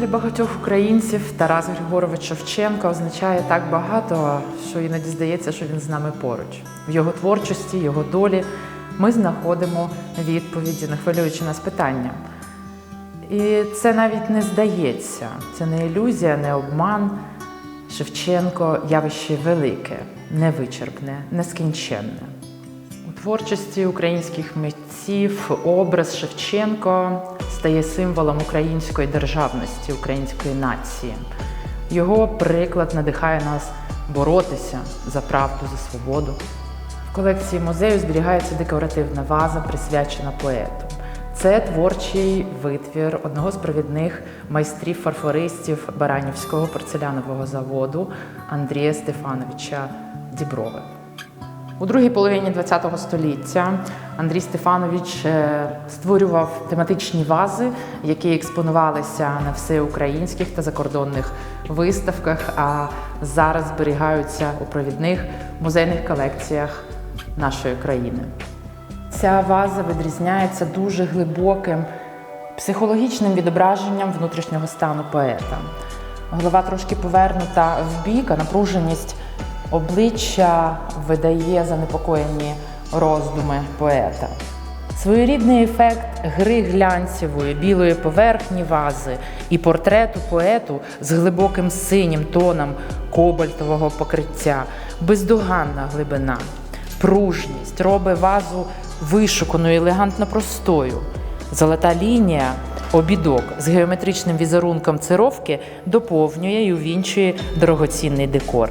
багатьох українців Тарас Григорович Шевченко означає так багато, що іноді здається, що він з нами поруч. В його творчості, його долі ми знаходимо відповіді на хвилюючі нас питання. І це навіть не здається, це не ілюзія, не обман. Шевченко явище велике, невичерпне, нескінченне. Творчості українських митців образ Шевченко стає символом української державності, української нації. Його приклад надихає нас боротися за правду, за свободу. В колекції музею зберігається декоративна ваза, присвячена поету. Це творчий витвір одного з провідних майстрів-фарфористів Баранівського порцелянового заводу Андрія Стефановича Діброви. У другій половині ХХ століття Андрій Стефанович е, створював тематичні вази, які експонувалися на всеукраїнських та закордонних виставках, а зараз зберігаються у провідних музейних колекціях нашої країни. Ця ваза відрізняється дуже глибоким психологічним відображенням внутрішнього стану поета. Голова трошки повернута в бік, а напруженість обличчя видає занепокоєні роздуми поета. Своєрідний ефект гри глянцевої білої поверхні вази і портрету поету з глибоким синім тоном кобальтового покриття, бездоганна глибина, пружність робить вазу вишуканою, елегантно простою. Золота лінія, обідок з геометричним візерунком цировки доповнює і увінчує дорогоцінний декор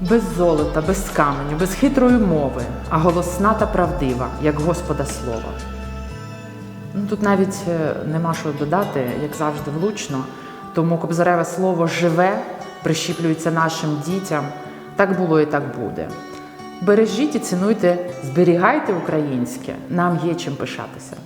Без золота, без каменю, без хитрої мови, а голосна та правдива, як Господа Слова. Ну, тут навіть е, нема що додати, як завжди, влучно. Тому кобзареве слово живе, прищіплюється нашим дітям. Так було і так буде. Бережіть і цінуйте, зберігайте українське, нам є чим пишатися.